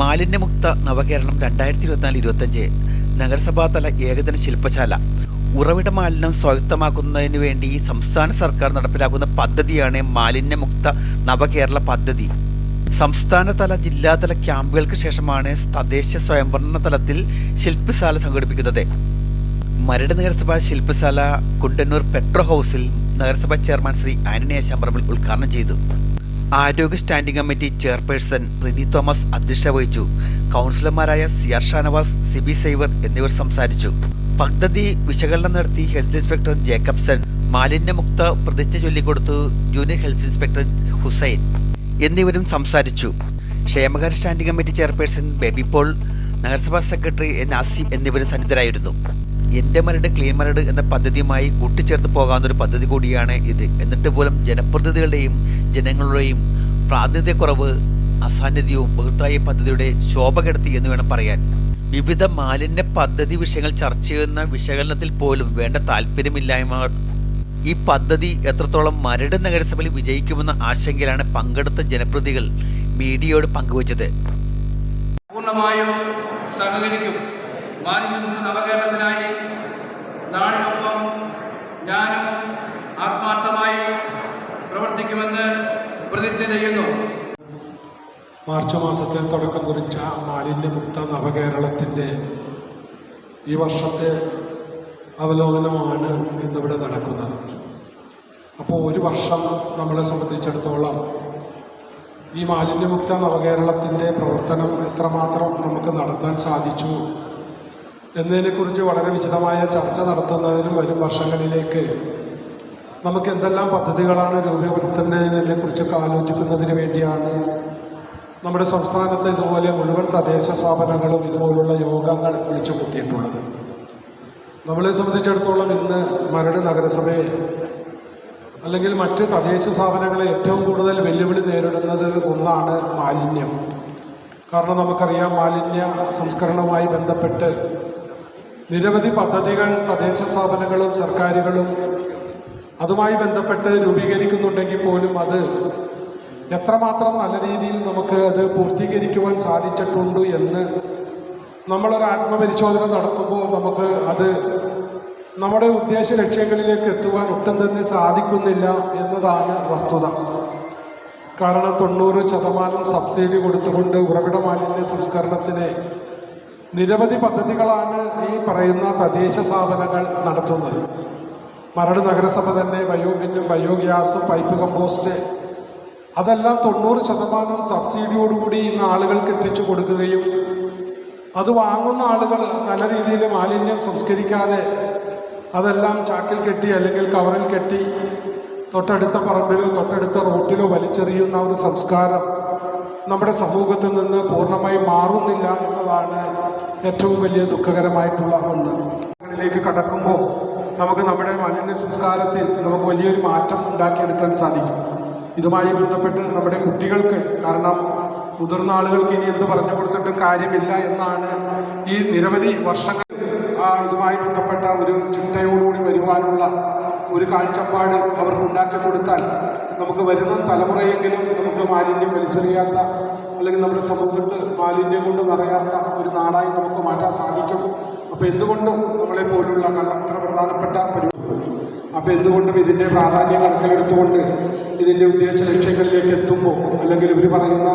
മാലിന്യമുക്ത നവകേരളം രണ്ടായിരത്തി ഇരുപത്തിനാല് ഇരുപത്തഞ്ച് നഗരസഭാതല ഏകദിന ശില്പശാല. ഉറവിട മാലിന്യം സ്വായത്തമാക്കുന്നതിന് വേണ്ടി സംസ്ഥാന സർക്കാർ നടപ്പിലാക്കുന്ന പദ്ധതിയാണ് മാലിന്യമുക്ത നവകേരള പദ്ധതി. സംസ്ഥാനതല ജില്ലാതല ക്യാമ്പുകൾക്ക് ശേഷമാണ് തദ്ദേശ സ്വയംഭരണ തലത്തിൽ ശില്പശാല സംഘടിപ്പിക്കുന്നത്. മരട് നഗരസഭാ ശില്പശാല കുണ്ടന്നൂർ പെട്രോ ഹൗസിൽ നഗരസഭാ ചെയർമാൻ ശ്രീ ആന്റണി ശമ്പറമ്പിൽ ഉദ്ഘാടനം ചെയ്തു. ആരോഗ്യ standing committee chairperson Preethi Thomas അധ്യക്ഷത വഹിച്ചു. കൗൺസിലർമാരായ സി ആർ ഷാനവാസ് സിബി സൈവർ എന്നിവർ സംസാരിച്ചു. പദ്ധതി വിശകലനം നടത്തി ഹെൽത്ത് ഇൻസ്പെക്ടർ ജേക്കബ്സൺ മാലിന്യമുക്ത പ്രതിജ്ഞ ചൊല്ലിക്കൊടുത്തു ജൂനിയർ ഹെൽത്ത് ഇൻസ്പെക്ടർ ഹുസൈൻ എന്നിവരും സംസാരിച്ചു. ക്ഷേമകാര്യ standing committee chairperson Baby Paul നഗരസഭാ സെക്രട്ടറി എൻ ആസിം എന്നിവരും സന്നിധരായിരുന്നു. എന്റെ മരട് ക്ലീൻ മരട് എന്ന പദ്ധതിയുമായി കൂട്ടിച്ചേർത്ത് പോകാവുന്ന ഒരു പദ്ധതി കൂടിയാണ് ഇത്. എന്നിട്ട് പോലും ജനപ്രതിനിധികളുടെയും ജനങ്ങളുടെയും പ്രാതിനിധ്യക്കുറവ് അസാന്നിധ്യവും ബഹുത്തായ പദ്ധതിയുടെ ശോഭ കെടുത്തി എന്ന് വേണം പറയാൻ. വിവിധ മാലിന്യ പദ്ധതി വിഷയങ്ങൾ ചർച്ച ചെയ്യുന്ന വിശകലനത്തിൽ പോലും വേണ്ട താല്പര്യമില്ലായ്മ ഈ പദ്ധതി എത്രത്തോളം മരട് നഗരസഭയിൽ വിജയിക്കുമെന്ന ആശങ്കയിലാണ് പങ്കെടുത്ത ജനപ്രതികൾ മീഡിയയോട് പങ്കുവച്ചത്. പൂർണമായും സഹകരിക്കും. മാലിന്യമുക്ത നവകേരളത്തിനായി നാടിനൊപ്പം ഞാനും ആത്മാർത്ഥമായി പ്രവർത്തിക്കുമെന്ന് പ്രതിജ്ഞ ചെയ്യുന്നു. മാർച്ച് മാസത്തിൽ തുടക്കം കുറിച്ച മാലിന്യമുക്ത നവകേരളത്തിന്റെ ഈ വർഷത്തെ അവലോകനമാണ് ഇന്നിവിടെ നടക്കുന്നത്. അപ്പോൾ ഒരു വർഷം നമ്മളെ സംബന്ധിച്ചിടത്തോളം ഈ മാലിന്യമുക്ത നവകേരളത്തിന്റെ പ്രവർത്തനം എത്രമാത്രം നമുക്ക് നടത്താൻ സാധിച്ചു എന്നതിനെക്കുറിച്ച് വളരെ വിശദമായ ചർച്ച നടത്തുന്നതിനും വരും വർഷങ്ങളിലേക്ക് നമുക്ക് എന്തെല്ലാം പദ്ധതികളാണ് രൂപപ്പെടുത്തുന്നതിനെ കുറിച്ചൊക്കെ ആലോചിക്കുന്നതിന് വേണ്ടിയാണ് നമ്മുടെ സംസ്ഥാനത്ത് ഇതുപോലെ മുഴുവൻ തദ്ദേശ സ്ഥാപനങ്ങളും ഇതുപോലുള്ള യോഗങ്ങൾ വിളിച്ചു കൂട്ടിയിട്ടുള്ളത് നമ്മളെ സംബന്ധിച്ചിടത്തോളം ഇന്ന് മരട് നഗരസഭയെ അല്ലെങ്കിൽ മറ്റ് തദ്ദേശ സ്ഥാപനങ്ങളെ ഏറ്റവും കൂടുതൽ വെല്ലുവിളി നേരിടുന്നത് ഒന്നാണ് മാലിന്യം. കാരണം നമുക്കറിയാം മാലിന്യ സംസ്കരണവുമായി ബന്ധപ്പെട്ട് നിരവധി പദ്ധതികൾ തദ്ദേശ സ്ഥാപനങ്ങളും സർക്കാരുകളും അതുമായി ബന്ധപ്പെട്ട് രൂപീകരിക്കുന്നുണ്ടെങ്കിൽ പോലും അത് എത്രമാത്രം നല്ല രീതിയിൽ നമുക്ക് അത് പൂർത്തീകരിക്കുവാൻ സാധിച്ചിട്ടുണ്ട് എന്ന് നമ്മളൊരു ആത്മപരിശോധന നടത്തുമ്പോൾ നമുക്ക് അത് നമ്മുടെ ഉദ്ദേശ ലക്ഷ്യങ്ങളിലേക്ക് എത്തുവാൻ ഒട്ടും തന്നെ സാധിക്കുന്നില്ല എന്നതാണ് വസ്തുത. കാരണം തൊണ്ണൂറ് ശതമാനം സബ്സിഡി കൊടുത്തുകൊണ്ട് ഉറവിട മാലിന്യ സംസ്കരണത്തിന് നിരവധി പദ്ധതികളാണ് ഈ പറയുന്ന തദ്ദേശ സ്ഥാപനങ്ങൾ നടത്തുന്നത്. മരട് നഗരസഭ തന്നെ ബയോബിന്നും ബയോഗ്യാസും പൈപ്പ് കമ്പോസ്റ്റ്. അതെല്ലാം തൊണ്ണൂറ് ശതമാനം സബ്സിഡിയോടുകൂടി ഇന്ന് ആളുകൾക്ക് എത്തിച്ചു കൊടുക്കുകയും അത് വാങ്ങുന്ന ആളുകൾ നല്ല രീതിയിൽ മാലിന്യം സംസ്കരിക്കാതെ അതെല്ലാം ചാക്കിൽ കെട്ടി അല്ലെങ്കിൽ കവറിൽ കെട്ടി തൊട്ടടുത്ത പറമ്പിലോ തൊട്ടടുത്ത റോട്ടിലോ വലിച്ചെറിയുന്ന ഒരു സംസ്കാരം. നമ്മുടെ സമൂഹത്തിൽ നിന്ന് പൂർണമായി മാറുന്നില്ല എന്നതാണ് ഏറ്റവും വലിയ ദുഃഖകരമായിട്ടുള്ള ഒന്ന്. ിലേക്ക് കടക്കുമ്പോൾ നമുക്ക് നമ്മുടെ മാലിന്യ സംസ്കാരത്തിൽ നമുക്ക് വലിയൊരു മാറ്റം ഉണ്ടാക്കിയെടുക്കാൻ സാധിക്കും. ഇതുമായി ബന്ധപ്പെട്ട് നമ്മുടെ കുട്ടികൾക്ക് കാരണം മുതിർന്ന ആളുകൾക്ക് ഇനി എന്ത് പറഞ്ഞു കൊടുത്തിട്ടും കാര്യമില്ല എന്നാണ് ഈ നിരവധി വർഷങ്ങൾ ഇതുമായി ബന്ധപ്പെട്ട ഒരു ചിന്തയോടുകൂടി വരുവാനുള്ള ഒരു കാഴ്ചപ്പാട് അവർക്ക് ഉണ്ടാക്കി കൊടുത്താൽ നമുക്ക് വരുന്ന തലമുറയെങ്കിലും നമുക്ക് മാലിന്യം വലിച്ചെറിയാത്ത അല്ലെങ്കിൽ നമ്മുടെ സമൂഹത്ത് മാലിന്യം കൊണ്ട് നിറയാത്ത ഒരു നാടായി നമുക്ക് മാറ്റാൻ സാധിക്കും. അപ്പോൾ എന്തുകൊണ്ടും നമ്മളെ പോലുള്ള അത്ര പ്രധാനപ്പെട്ട പരിപാടി അപ്പോൾ എന്തുകൊണ്ടും ഇതിന്റെ പ്രാധാന്യം കണക്കിലെടുത്തുകൊണ്ട് ഇതിന്റെ ഉദ്ദേശ ലക്ഷ്യങ്ങളിലേക്ക് എത്തുമ്പോൾ അല്ലെങ്കിൽ ഇവർ പറയുന്ന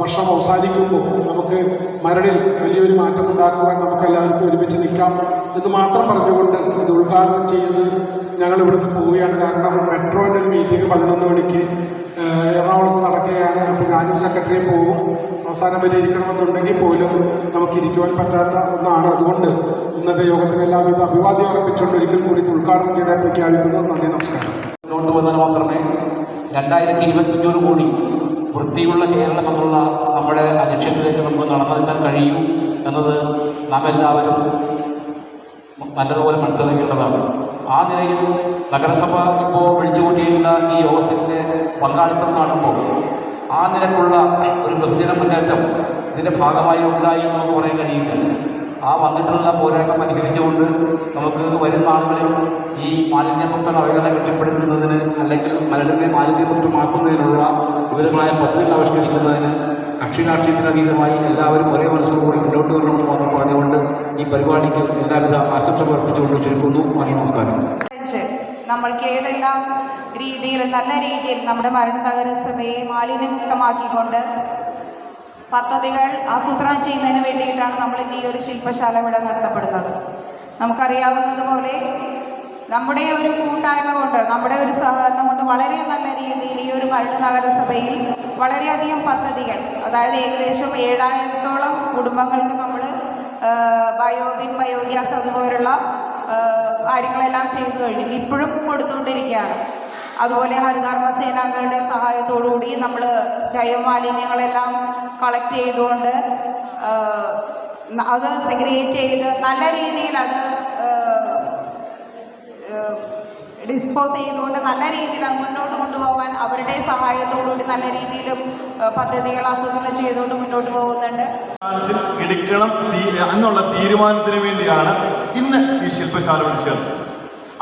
വർഷം അവസാനിക്കുമ്പോൾ നമുക്ക് മരണിൽ വലിയൊരു മാറ്റം ഉണ്ടാക്കുവാൻ നമുക്ക് എല്ലാവർക്കും ഒരുമിച്ച് നിൽക്കാം എന്ന് മാത്രം പറഞ്ഞുകൊണ്ട് ഇത് ഉദ്ഘാടനം ചെയ്യുന്നത് ഞങ്ങൾ ഇവിടുന്ന് പോവുകയാണ്. കാരണം മെട്രോന്റെ ഒരു മീറ്റിംഗ് പതിനൊന്ന് മണിക്ക് എറണാകുളത്ത് നടക്കുകയാണ്. അപ്പോൾ ഞാനും സെക്രട്ടറി പോകും അവസാനം വരെ ഇരിക്കണമെന്നുണ്ടെങ്കിൽ പോലും നമുക്ക് ഇരിക്കുവാൻ പറ്റാത്ത ഒന്നാണ്. അതുകൊണ്ട് ഇന്നത്തെ യോഗത്തിന് എല്ലാവിധ അഭിവാദ്യം അർപ്പിച്ചുകൊണ്ട് ഒരിക്കൽ കൂടി ഉദ്ഘാടനം ചെയ്താൽ പ്രഖ്യാപിക്കുന്നു. നന്ദി നമസ്കാരം. മുന്നോട്ട് വന്നാൽ മാത്രമേ രണ്ടായിരത്തി ഇരുപത്തിയഞ്ചോട് കൂടി വൃത്തിയുള്ള കേരളം എന്നുള്ള നമ്മുടെ ലക്ഷ്യത്തിലേക്ക് നമുക്ക് നടന്നെത്താൻ കഴിയൂ എന്നത് നാം എല്ലാവരും നല്ലതുപോലെ മനസ്സിലാക്കേണ്ടതാണ്. ആ നിലയിൽ നഗരസഭ ഇപ്പോൾ വിളിച്ചുകൂട്ടിയിട്ടുള്ള ഈ യോഗത്തിന്റെ പങ്കാളിത്തം കാണുമ്പോൾ ആ നിലക്കുള്ള ഒരു ബഹുജന മുന്നേറ്റം ഇതിന്റെ ഭാഗമായി ഉണ്ടായി എന്ന് പറയാൻ കഴിയില്ല. ആ വന്നിട്ടുള്ള പോരാട്ടം പരിഹരിച്ചുകൊണ്ട് നമുക്ക് വരുന്ന ആളുകളിൽ ഈ മാലിന്യമുക്ത നവകേരള കെട്ടിപ്പടുക്കുന്നതിന് അല്ലെങ്കിൽ മരടിനെ മാലിന്യമുക്തമാക്കുന്നതിനുള്ള വിവിധങ്ങളായ പദ്ധതികൾ ആവിഷ്കരിക്കുന്നതിന് കക്ഷി രാഷ്ട്രീയത്തിനതീതമായി എല്ലാവരും ഒരേ മനസ്സോടുകൂടി മുന്നോട്ട് വരണമെന്ന് മാത്രം പറഞ്ഞുകൊണ്ട് ഈ പരിപാടിക്ക് എല്ലാവിധ ആശംസകൾ അർപ്പിച്ചുകൊണ്ട് ചുരുക്കുന്നു നന്ദി നമസ്കാരം. നമ്മൾക്ക് ഏതെല്ലാം രീതിയിൽ നല്ല രീതിയിൽ നമ്മുടെ മരണ നഗരസഭയെ മാലിന്യമുക്തമാക്കിക്കൊണ്ട് പദ്ധതികൾ ആസൂത്രണം ചെയ്യുന്നതിന് വേണ്ടിയിട്ടാണ് നമ്മൾ ഇന്ന് ഈ ഒരു ശില്പശാല ഇവിടെ നടത്തപ്പെടുന്നത്. നമുക്കറിയാവുന്നതുപോലെ നമ്മുടെ ഒരു കൂട്ടായ്മ കൊണ്ട് നമ്മുടെ ഒരു സഹകരണം കൊണ്ട് വളരെ നല്ല രീതിയിൽ ഈ ഒരു മരട് നഗരസഭയിൽ വളരെയധികം പദ്ധതികൾ അതായത് ഏകദേശം ഏഴായിരത്തോളം കുടുംബങ്ങൾക്ക് നമ്മൾ ബയോബിൻ ബയോഗ്യാസ് അതുപോലുള്ള കാര്യങ്ങളെല്ലാം ചെയ്തു കഴിഞ്ഞു. ഇപ്പോഴും കൊടുത്തുകൊണ്ടിരിക്കുകയാണ്. അതുപോലെ ഹരിതകർമ്മ സേനാംഗങ്ങളുടെ സഹായത്തോടുകൂടി നമ്മൾ ജൈവമാലിന്യങ്ങളെല്ലാം കളക്ട് ചെയ്തുകൊണ്ട് അത് സെഗ്രിഗേറ്റ് ചെയ്ത് നല്ല രീതിയിൽ അത് ഡിസ്പോസ് ചെയ്തുകൊണ്ട് നല്ല രീതിയിൽ മുന്നോട്ട് കൊണ്ടുപോകാൻ അവരുടെ സഹായത്തോടുകൂടി നല്ല രീതിയിലും പദ്ധതികൾ ആസൂത്രണം ചെയ്തുകൊണ്ട് മുന്നോട്ട് പോകുന്നുണ്ട്. എടുക്കണം എന്നുള്ള തീരുമാനത്തിന് വേണ്ടിയാണ് ഇന്ന് ഈ ശില്പശാല വിളിച്ചത്.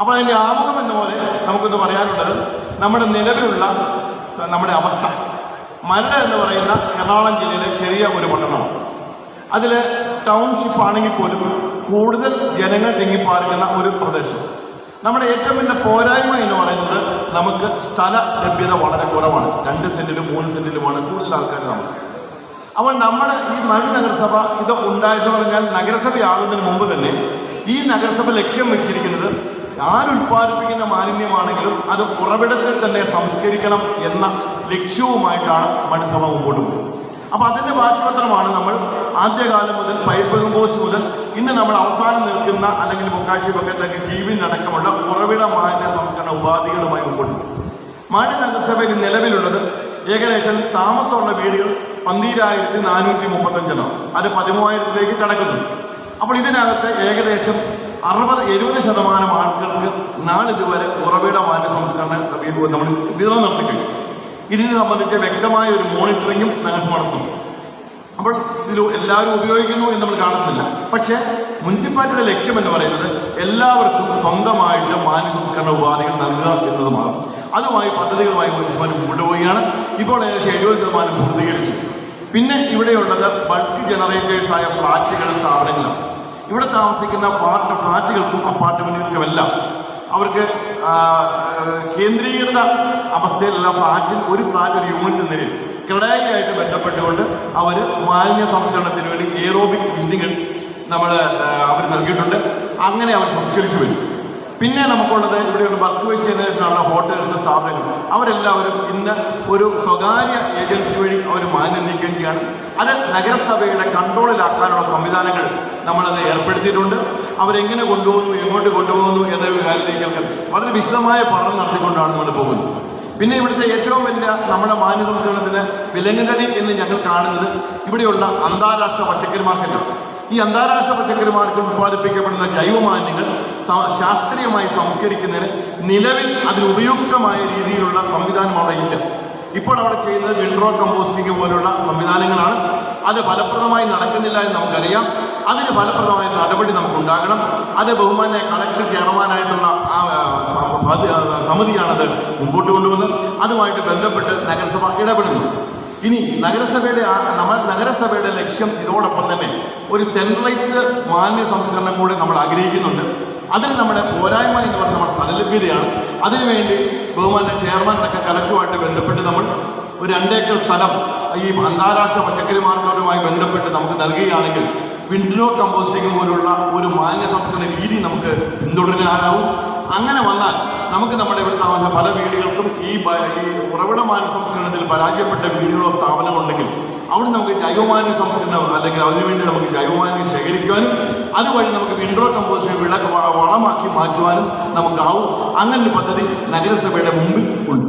അപ്പോൾ അതിന്റെ ആമുഖം എന്ന പോലെ നമുക്കൊന്ന് പറയാനുള്ളത് നമ്മുടെ നിലവിലുള്ള നമ്മുടെ അവസ്ഥ. മരട് എന്ന് പറയുന്ന എറണാകുളം ജില്ലയിലെ ചെറിയ ഒരു പട്ടണമാണ്. അതിൽ ടൗൺഷിപ്പ് ആണെങ്കിൽ പോലും കൂടുതൽ ജനങ്ങൾ തിങ്ങിപ്പാർക്കുന്ന ഒരു പ്രദേശം. നമ്മുടെ ഏറ്റവും വലിയ പോരായ്മ എന്ന് പറയുന്നത് നമുക്ക് സ്ഥല ലഭ്യത വളരെ കുറവാണ്. രണ്ട് സെന്റിലും മൂന്ന് സെന്റിലുമാണ് കൂടുതൽ ആൾക്കാർ താമസിക്കുന്നത്. അപ്പോൾ നമ്മൾ ഈ മണി നഗരസഭ ഇത് ഉണ്ടായെന്ന് പറഞ്ഞാൽ നഗരസഭയാകുന്നതിന് മുമ്പ് തന്നെ ഈ നഗരസഭ ലക്ഷ്യം വെച്ചിരിക്കുന്നത് ആരുൽപ്പാദിപ്പിക്കുന്ന മാലിന്യമാണെങ്കിലും അത് ഉറവിടത്തിൽ തന്നെ സംസ്കരിക്കണം എന്ന ലക്ഷ്യവുമായിട്ടാണ് മണിസഭ മുമ്പോട്ട് പോകുന്നത് അപ്പോൾ അതിന്റെ ബാക്കിപത്രമാണ് നമ്മൾ ആദ്യകാലം മുതൽ പൈപ്പ് കമ്പോസ്റ്റ് മുതൽ ഇന്ന് നമ്മൾ അവസാനം നിൽക്കുന്ന അല്ലെങ്കിൽ ബൊക്കാശി ബക്കറ്റിലൊക്കെ ജീവനടക്കമുള്ള ഉറവിട മാലിന്യ സംസ്കരണ ഉപാധികളുമായി മുമ്പോട്ട് മാലിന്യ നഗരസഭയിൽ നിലവിലുള്ളത് ഏകദേശം താമസമുള്ള വീടുകൾ പന്തിരായിരത്തി നാനൂറ്റി മുപ്പത്തഞ്ചെണ്ണം അത് പതിമൂവായിരത്തിലേക്ക് കടക്കുന്നു. അപ്പോൾ ഇതിനകത്ത് ഏകദേശം അറുപത് എഴുപത് ശതമാനം ആൾക്കാർക്ക് നാളിതുവരെ ഉറവിട മാലിന്യ സംസ്കരണ നമ്മൾ വിതരണം നടത്തിക്കഴിഞ്ഞു. ഇതിനെ സംബന്ധിച്ച് വ്യക്തമായ ഒരു മോണിറ്ററിങ്ങും നഗരസഭ നടത്തുന്നു അപ്പോൾ ഇതിൽ എല്ലാവരും ഉപയോഗിക്കുന്നു എന്ന് നമ്മൾ കാണുന്നില്ല. പക്ഷേ മുനിസിപ്പാലിറ്റിയുടെ ലക്ഷ്യം എന്ന് പറയുന്നത് എല്ലാവർക്കും സ്വന്തമായിട്ട് മാലിന്യ സംസ്കരണ ഉപാധികൾ നൽകുക എന്നത് മാത്രം. അതുമായി പദ്ധതികളുമായി മുനിസിപ്പാലിറ്റി മുമ്പോട്ട് പോവുകയാണ്. ഇപ്പോൾ ഏകദേശം എഴുപത് ശതമാനം പൂർത്തീകരിച്ചു. പിന്നെ ഇവിടെയുള്ളത് ബൾക്ക് ജനറേറ്റേഴ്സായ ഫ്ലാറ്റുകൾ സ്ഥാപനങ്ങളാണ്. ഇവിടെ താമസിക്കുന്ന ഫ്ലാറ്റ് ഫ്ലാറ്റുകൾക്കും അപ്പാർട്ട്മെന്റുകൾക്കുമെല്ലാം അവർക്ക് കേന്ദ്രീകൃത അവസ്ഥയിലുള്ള ഫ്ലാറ്റിൽ ഒരു ഫ്ലാറ്റ് ഒരു യൂണിറ്റ് നിലയിൽ ക്രഡായിയായിട്ട് ബന്ധപ്പെട്ടുകൊണ്ട് അവർ മാലിന്യ സംസ്കരണത്തിന് വേണ്ടി എയറോബിക് ബിൽഡിങ്ങൾ നമ്മൾ അവർ നൽകിയിട്ടുണ്ട്. അങ്ങനെ അവർ സംസ്കരിച്ചു വരും. പിന്നെ നമുക്കുള്ളത് ഇവിടെയുള്ള വർക്ക് വേസ്റ്റ് ജനറേഷനുള്ള ഹോട്ടൽസ് സ്ഥാപനങ്ങൾ. അവരെല്ലാവരും ഇന്ന് ഒരു സ്വകാര്യ ഏജൻസി വഴി അവർ മാലിന്യം നീക്കം ചെയ്യാണ് അത് നഗരസഭയുടെ കൺട്രോളിലാക്കാനുള്ള സംവിധാനങ്ങൾ നമ്മളത് ഏർപ്പെടുത്തിയിട്ടുണ്ട്. അവരെങ്ങനെ കൊണ്ടുപോകുന്നു എങ്ങോട്ട് കൊണ്ടുപോകുന്നു എന്നൊരു കാര്യത്തിലേക്ക് വളരെ വിശദമായ പഠനം നടത്തിക്കൊണ്ടാണ് നമ്മൾ പോകുന്നത്. പിന്നെ ഇവിടുത്തെ ഏറ്റവും വലിയ നമ്മുടെ മാലിന്യ സംസ്കരണത്തിന് വിലങ്ങുകടി എന്ന് ഞങ്ങൾ കാണുന്നത് ഇവിടെയുള്ള അന്താരാഷ്ട്ര പച്ചക്കറി മാർക്കറ്റാണ് ഈ അന്താരാഷ്ട്ര പച്ചക്കറി മാർക്കറ്റ് ഉത്പാദിപ്പിക്കപ്പെടുന്ന ജൈവമാലിന്യങ്ങൾ ശാസ്ത്രീയമായി സംസ്കരിക്കുന്നതിന് നിലവിൽ അതിന് ഉപയുക്തമായ രീതിയിലുള്ള സംവിധാനം അവിടെ ഇല്ല. ഇപ്പോൾ അവിടെ ചെയ്യുന്നത് വിൻഡ്രോ കമ്പോസ്റ്റിംഗ് പോലുള്ള സംവിധാനങ്ങളാണ്. അത് ഫലപ്രദമായി നടക്കുന്നില്ല എന്ന് നമുക്കറിയാം. അതിന് ഫലപ്രദമായ നടപടി നമുക്കുണ്ടാകണം. അത് ബഹുമാന കളക്ടർ ചെയർമാനായിട്ടുള്ള സമിതിയാണത് മുമ്പോട്ട് കൊണ്ടുവന്നത്. അതുമായിട്ട് ബന്ധപ്പെട്ട് നഗരസഭ ഇടപെടുന്നു. ഇനി നഗരസഭയുടെ നമ്മൾ നഗരസഭയുടെ ലക്ഷ്യം ഇതോടൊപ്പം തന്നെ ഒരു സെൻട്രലൈസ്ഡ് മാലിന്യ സംസ്കരണം കൂടി നമ്മൾ ആഗ്രഹിക്കുന്നുണ്ട്. അതിന് നമ്മുടെ പോരായ്മ എന്ന് പറഞ്ഞ നമ്മുടെ സ്ഥലലഭ്യതയാണ്. അതിനുവേണ്ടി ബഹുമാന ചെയർമാൻ അടക്കം കലക്ടറുമായിട്ട് ബന്ധപ്പെട്ട് നമ്മൾ ഒരു രണ്ടേക്കർ സ്ഥലം ഈ അന്താരാഷ്ട്ര പച്ചക്കറി മാർക്കറ്റുമായി ബന്ധപ്പെട്ട് നമുക്ക് നൽകുകയാണെങ്കിൽ വിൻഡ്രോ കമ്പോസ്റ്റിംഗ് പോലുള്ള ഒരു മാലിന്യ സംസ്കരണ രീതി നമുക്ക് പിന്തുടരാനാവും. അങ്ങനെ വന്നാൽ നമുക്ക് നമ്മുടെ ഇവിടെ പല വീടുകൾക്കും ഈ ഉറവിട മാലിന്യ പരാജയപ്പെട്ട വീടുകളോ സ്ഥാപനങ്ങളോ ഉണ്ടെങ്കിൽ അവിടെ നമുക്ക് ജൈവമാലിന്യ സംസ്കരണം അല്ലെങ്കിൽ അതിനുവേണ്ടി നമുക്ക് ജൈവമാലിന്യം ശേഖരിക്കാനും അതുവഴി നമുക്ക് വിൻഡ്രോ കമ്പോസ്റ്റ് വിളക്ക് വളമാക്കി മാറ്റുവാനും നമുക്കാവും. അങ്ങനെ പദ്ധതി നഗരസഭയുടെ മുമ്പിൽ ഉണ്ട്.